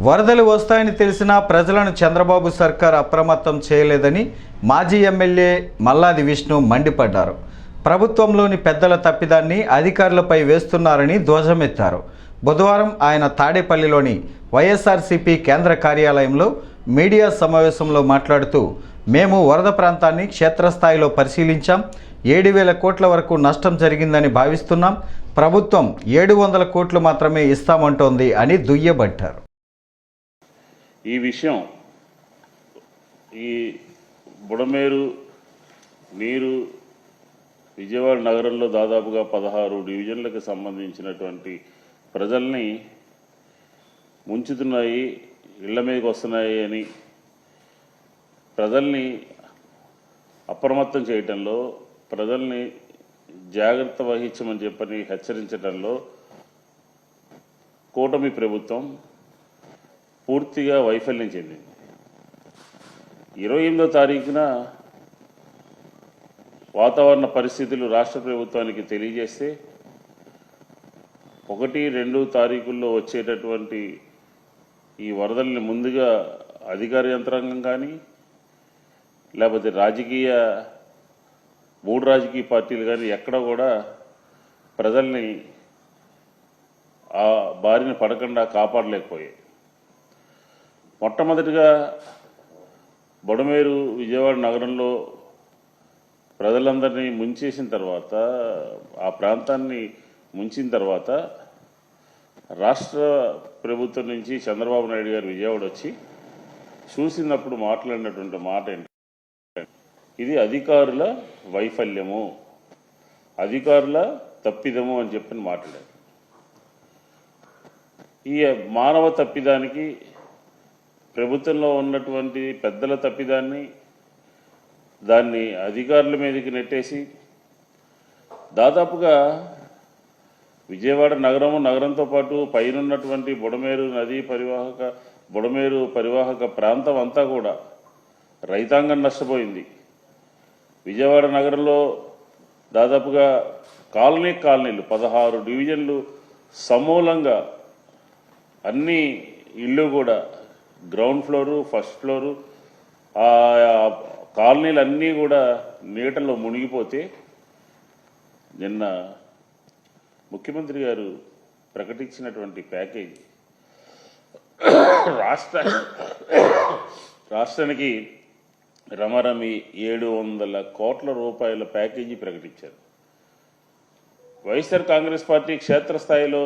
వరదలు వస్తాయని తెలిసినా ప్రజలను చంద్రబాబు సర్కార్ అప్రమత్తం చేయలేదని మాజీ ఎమ్మెల్యే మల్లాది విష్ణు మండిపడ్డారు. ప్రభుత్వంలోని పెద్దల తప్పిదాన్ని అధికారులపై వేస్తున్నారని ధ్వజమెత్తారు. బుధవారం ఆయన తాడేపల్లిలోని వైఎస్ఆర్సీపీ కేంద్ర కార్యాలయంలో మీడియా సమావేశంలో మాట్లాడుతూ మేము వరద ప్రాంతాన్ని క్షేత్రస్థాయిలో పరిశీలించాం. ఏడు వేల కోట్ల వరకు నష్టం జరిగిందని భావిస్తున్నాం. ప్రభుత్వం ఏడు వందల కోట్లు మాత్రమే ఇస్తామంటోంది అని దుయ్యబట్టారు. ఈ విషయం ఈ బుడమేరు నీరు విజయవాడ నగరంలో దాదాపుగా పదహారు డివిజన్లకు సంబంధించినటువంటి ప్రజల్ని ముంచుతున్నాయి ఇళ్ళ మీదకి వస్తున్నాయి అని ప్రజల్ని అప్రమత్తం చేయటంలో ప్రజల్ని జాగ్రత్త వహించమని చెప్పని హెచ్చరించడంలో కూటమి ప్రభుత్వం పూర్తిగా వైఫల్యం చెందింది. ఇరవై ఎనిమిదో తారీఖున వాతావరణ పరిస్థితులు రాష్ట్ర ప్రభుత్వానికి తెలియజేస్తే ఒకటి రెండు తారీఖుల్లో వచ్చేటటువంటి ఈ వరదల్ని ముందుగా అధికార యంత్రాంగం కానీ లేకపోతే రాజకీయ మూడు రాజకీయ పార్టీలు కానీ ఎక్కడ కూడా ప్రజల్ని ఆ బారిన పడకుండా కాపాడలేకపోయాయి. మొట్టమొదటిగా బొడమేరు విజయవాడ నగరంలో ప్రజలందరినీ ముంచేసిన తర్వాత ఆ ప్రాంతాన్ని ముంచిన తర్వాత రాష్ట్ర ప్రభుత్వం నుంచి చంద్రబాబు నాయుడు గారు విజయవాడ వచ్చి చూసినప్పుడు మాట్లాడినటువంటి మాట ఏంటంటే ఇది అధికారుల వైఫల్యము. అధికారుల తప్పిదము అని చెప్పని మాట్లాడారు. ఈ మానవ తప్పిదానికి ప్రభుత్వంలో ఉన్నటువంటి పెద్దల తప్పిదాన్ని దాన్ని అధికారుల మీదకి నెట్టేసి దాదాపుగా విజయవాడ నగరము నగరంతో పాటు పైనున్నటువంటి బుడమేరు నదీ పరివాహక బుడమేరు పరివాహక ప్రాంతం అంతా కూడా రైతాంగం నష్టపోయింది. విజయవాడ నగరంలో దాదాపుగా కాలనీ కాలనీలు పదహారు డివిజన్లు సమూలంగా అన్ని ఇళ్ళు కూడా గ్రౌండ్ ఫ్లోరు ఫస్ట్ ఫ్లోరు ఆ కాలనీలు అన్నీ కూడా నీటలో మునిగిపోతే నిన్న ముఖ్యమంత్రి గారు ప్రకటించినటువంటి ప్యాకేజీ రాష్ట్ర రాష్ట్రానికి రమరమి ఏడు వందల కోట్ల రూపాయల ప్యాకేజీ ప్రకటించారు. వైఎస్ఆర్ కాంగ్రెస్ పార్టీ క్షేత్రస్థాయిలో